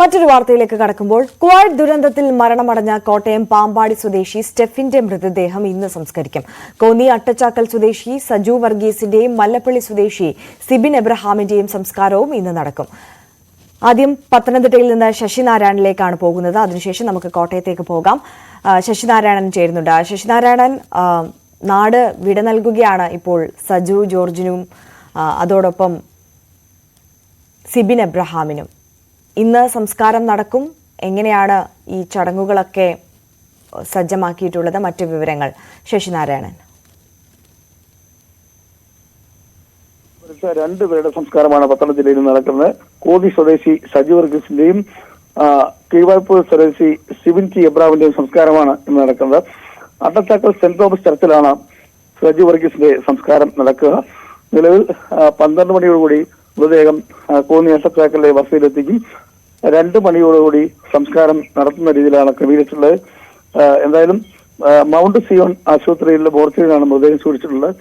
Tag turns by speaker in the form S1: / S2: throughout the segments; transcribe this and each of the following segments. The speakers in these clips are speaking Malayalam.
S1: മറ്റൊരു വാർത്തയിലേക്ക് കടക്കുമ്പോൾ കുവൈറ്റ് ദുരന്തത്തിൽ മരണമടഞ്ഞ കോട്ടയം പാമ്പാടി സ്വദേശി സ്റ്റെഫിന്റെ മൃതദേഹം ഇന്ന് സംസ്കരിക്കും. കോന്നി അട്ടച്ചാക്കൽ സ്വദേശി സജു വർഗീസിന്റെയും മല്ലപ്പള്ളി സ്വദേശി സിബിൻ എബ്രഹാമിന്റെയും സംസ്കാരവും ഇന്ന് നടക്കും. ആദ്യം പത്തനംതിട്ടയിൽ നിന്ന് ശശിനാരായണിലേക്കാണ് പോകുന്നത്. അതിനുശേഷം നമുക്ക് കോട്ടയത്തേക്ക് പോകാം. ശശിനാരായണൻ ചേരുന്നുണ്ട്. ശശിനാരായണൻ നാട് വിട നൽകുകയാണ് ഇപ്പോൾ സജു ജോർജിനും അതോടൊപ്പം സിബിൻ എബ്രഹാമിനും. ഇന്ന് സംസ്കാരം നടക്കും. എങ്ങനെയാണ് ഈ ചടങ്ങുകളൊക്കെ സജ്ജമാക്കിയിട്ടുള്ളത്? മറ്റു വിവരങ്ങൾ. ശശിനാരായണൻ.
S2: രണ്ടുപേരുടെ സംസ്കാരമാണ് പത്തനംതിട്ട ജില്ലയിൽ നടക്കുന്നത്. കോന്നി സ്വദേശി സജി വർഗീസിന്റെയും കീഴ്വായ്പൂർ സ്വദേശി സിവിൻ ടി എബ്രാമിന്റെയും സംസ്കാരമാണ് ഇന്ന് നടക്കുന്നത്. അട്ടത്താക്കൽ സെന്റ് തോമസ് ചർച്ചിലാണ് സജി വർഗീസിന്റെ സംസ്കാരം നടക്കുക. നിലവിൽ പന്ത്രണ്ട് മണിയോടുകൂടി മൃതദേഹം കോന്നി അട്ടച്ചാക്കലിലെ വസതിയിലെത്തിക്കും. രണ്ട് മണിയോടുകൂടി സംസ്കാരം നടത്തുന്ന രീതിയിലാണ് ക്രമീകരിച്ചിട്ടുള്ളത്. എന്തായാലും മൗണ്ട് സിയോൺ ആശുപത്രിയിലെ ബോർച്ചിലാണ് മൃതദേഹം സൂക്ഷിച്ചിട്ടുള്ളത്.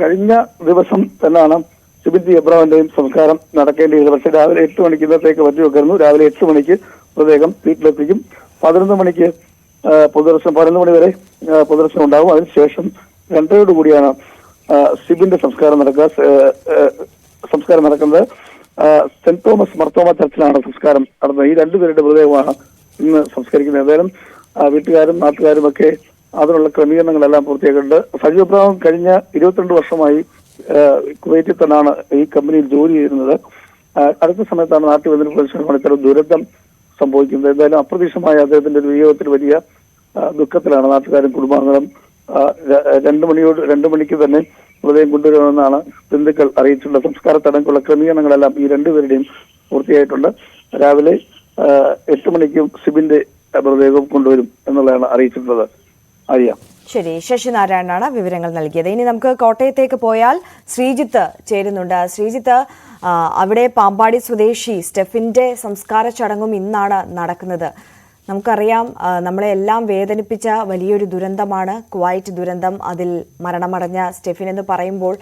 S2: കഴിഞ്ഞ ദിവസം തന്നെയാണ് സിബിൻ ജി എബ്രാഹിന്റെയും സംസ്കാരം നടക്കേണ്ടിയത് പക്ഷേ രാവിലെ എട്ട് മണിക്ക് ഇന്നത്തേക്ക് വെക്കുന്നു രാവിലെ എട്ട് മണിക്ക് മൃതദേഹം വീട്ടിലെത്തിക്കും. പതിനൊന്ന് മണിക്ക് പൊതുദർശനം പതിനൊന്ന് മണി വരെ പൊതുദർശനം ഉണ്ടാകും. അതിനുശേഷം രണ്ടരയോടുകൂടിയാണ് സിബിന്റെ സംസ്കാരം നടക്കുക. സംസ്കാരം നടക്കുന്നത്. സെന്റ് തോമസ് മർത്തോമ ചർച്ചിലാണ് സംസ്കാരം നടന്നത്. ഈ രണ്ടുപേരുടെ മൃതദേഹമാണ് ഇന്ന് സംസ്കരിക്കുന്നത്. ഏതായാലും വീട്ടുകാരും നാട്ടുകാരും ഒക്കെ അതിനുള്ള ക്രമീകരണങ്ങളെല്ലാം പൂർത്തിയാക്കിയിട്ടുണ്ട് സജീവ് അബ്രഹാം കഴിഞ്ഞ ഇരുപത്തിരണ്ട് വർഷമായി കുവൈറ്റിൽ തന്നെയാണ് ഈ കമ്പനിയിൽ ജോലി ചെയ്യുന്നത്. അടുത്ത സമയത്താണ് നാട്ടിൽ വന്നതിന് പ്രതിഷേധമാണ് ഇത്തരം ദുരന്തം സംഭവിക്കുന്നത്. എന്തായാലും അപ്രതീക്ഷിതമായ അദ്ദേഹത്തിന്റെ ഒരു വിയോഗത്തിൽ വലിയ ദുഃഖത്തിലാണ് നാട്ടുകാരും കുടുംബാംഗങ്ങളും. രണ്ട് മണിയോട് രണ്ട് മണിക്ക് തന്നെ മൃതദേഹം കൊണ്ടുവരുമെന്നാണ് ബന്ധുക്കൾ അറിയിച്ചിട്ടുള്ള സംസ്കാര തടങ്ങുള്ള ക്രമീകരണങ്ങളെല്ലാം ഈ രണ്ടുപേരുടെയും പൂർത്തിയായിട്ടുണ്ട്. രാവിലെ എട്ട് മണിക്കും സിബിന്റെ മൃതദേഹം കൊണ്ടുവരും എന്നുള്ളതാണ് അറിയിച്ചിട്ടുള്ളത്. അറിയാം
S1: ശരി ശശിനാരായണനാണ് വിവരങ്ങൾ നൽകിയത്. ഇനി നമുക്ക് കോട്ടയത്തേക്ക് പോയാൽ ശ്രീജിത്ത് ചേരുന്നുണ്ട്. ശ്രീജിത്ത് അവിടെ പാമ്പാടി സ്വദേശി സ്റ്റെഫിന്റെ സംസ്കാര ചടങ്ങും ഇന്നാണ് നടക്കുന്നത്. നമുക്കറിയാം നമ്മളെല്ലാം വേദനിപ്പിച്ച വലിയൊരു ദുരന്തമാണ് കുവൈറ്റ് ദുരന്തം. അതിൽ മരണമടഞ്ഞ സ്റ്റെഫിൻ എന്ന് പറയുമ്പോൾ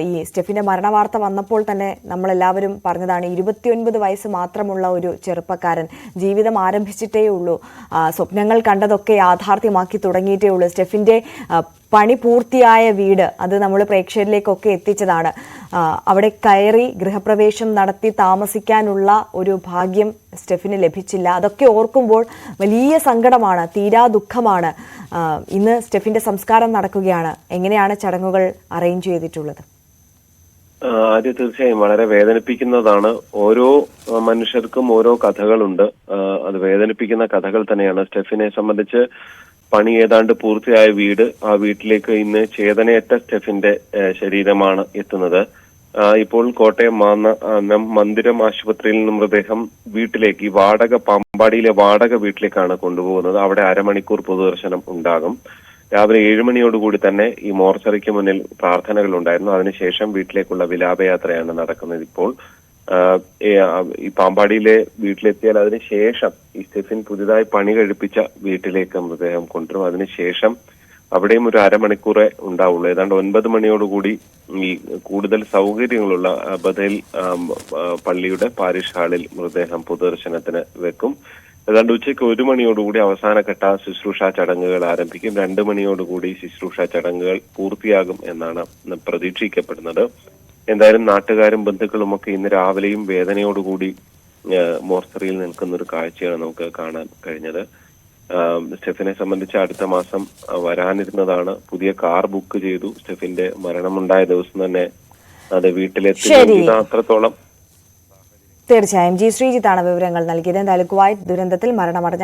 S1: ഈ സ്റ്റെഫിന്റെ മരണവാർത്ത വന്നപ്പോൾ തന്നെ നമ്മളെല്ലാവരും പറഞ്ഞതാണ് ഇരുപത്തിയൊൻപത് വയസ്സ് മാത്രമുള്ള ഒരു ചെറുപ്പക്കാരൻ. ജീവിതം ആരംഭിച്ചിട്ടേ ഉള്ളൂ സ്വപ്നങ്ങൾ കണ്ടതൊക്കെ യാഥാർത്ഥ്യമാക്കി തുടങ്ങിയിട്ടേ ഉള്ളൂ സ്റ്റെഫിന്റെ ആ, പണി പൂർത്തിയായ വീട് അത് നമ്മൾ പ്രേക്ഷകരിലേക്കൊക്കെ എത്തിച്ചതാണ്. അവിടെ കയറി ഗൃഹപ്രവേശം നടത്തി താമസിക്കാനുള്ള ഒരു ഭാഗ്യം സ്റ്റെഫിന് ലഭിച്ചില്ല. അതൊക്കെ ഓർക്കുമ്പോൾ വലിയ സങ്കടമാണ് തീരാ ദുഃഖമാണ്. ഇന്ന് സ്റ്റെഫിന്റെ സംസ്കാരം നടക്കുകയാണ്. എങ്ങനെയാണ് ചടങ്ങുകൾ അറേഞ്ച് ചെയ്തിട്ടുള്ളത്?
S3: ആദ്യം തീർച്ചയായും വളരെ വേദനിപ്പിക്കുന്നതാണ്. ഓരോ മനുഷ്യർക്കും ഓരോ കഥകളുണ്ട്. അത് വേദനിപ്പിക്കുന്ന കഥകൾ തന്നെയാണ്. സ്റ്റെഫിനെ സംബന്ധിച്ച് പണി ഏതാണ്ട് പൂർത്തിയായ വീട് ആ വീട്ടിലേക്ക് ഇന്ന് ചേതനയറ്റ സ്റ്റെഫിന്റെ ശരീരമാണ് എത്തുന്നത്. ഇപ്പോൾ കോട്ടയം മാന്ന മന്ദിരം ആശുപത്രിയിൽ നിന്ന് മൃതദേഹം വീട്ടിലേക്ക് ഈ വാടക പാമ്പാടിയിലെ വാടക വീട്ടിലേക്കാണ് കൊണ്ടുപോകുന്നത്. അവിടെ അരമണിക്കൂർ പൊതുദർശനം ഉണ്ടാകും. രാവിലെ ഏഴുമണിയോടുകൂടി തന്നെ ഈ മോർച്ചറിക്ക് മുന്നിൽ പ്രാർത്ഥനകൾ ഉണ്ടായിരുന്നു അതിനുശേഷം വീട്ടിലേക്കുള്ള വിലാപയാത്രയാണ് നടക്കുന്നത് ഇപ്പോൾ. ഈ, പാമ്പാടിയിലെ വീട്ടിലെത്തിയാൽ അതിനുശേഷം ഈ സ്റ്റെഫിൻ പുതിയതായി പണി കഴിപ്പിച്ച വീട്ടിലേക്ക് മൃതദേഹം കൊണ്ടുവരും. അതിനുശേഷം അവിടെയും ഒരു അരമണിക്കൂറേ ഉണ്ടാവുള്ളൂ. ഏതാണ്ട് ഒൻപത് മണിയോടുകൂടി ഈ കൂടുതൽ സൗകര്യങ്ങളുള്ള ബദേൽ പള്ളിയുടെ പാരിഷ് ഹാളിൽ മൃതദേഹം പൊതുദർശനത്തിന് വെക്കും. ഏതാണ്ട് ഉച്ചയ്ക്ക് ഒരു മണിയോടുകൂടി അവസാനഘട്ട ശുശ്രൂഷ ചടങ്ങുകൾ ആരംഭിക്കും. രണ്ട് മണിയോടുകൂടി ശുശ്രൂഷ ചടങ്ങുകൾ പൂർത്തിയാകും എന്നാണ് പ്രതീക്ഷിക്കപ്പെടുന്നത്. എന്തായാലും നാട്ടുകാരും ബന്ധുക്കളും ഒക്കെ ഇന്ന് രാവിലെയും വേദനയോടുകൂടി മോർച്ചറിയിൽ നിൽക്കുന്ന ഒരു കാഴ്ചയാണ് നമുക്ക് കാണാൻ കഴിഞ്ഞത്. സ്റ്റെഫിനെ സംബന്ധിച്ച് അടുത്ത മാസം വരാനിരുന്നതാണ് പുതിയ കാർ ബുക്ക് ചെയ്തു. സ്റ്റെഫിന്റെ മരണമുണ്ടായ ദിവസം തന്നെ അത് വീട്ടിലെത്തി. അത്രത്തോളം.
S1: തീർച്ചയായും. ജി ശ്രീജിത്താണ് വിവരങ്ങൾ നൽകിയത്. എന്തായാലും കുവൈറ്റ് ദുരന്തത്തിൽ മരണമടഞ്ഞ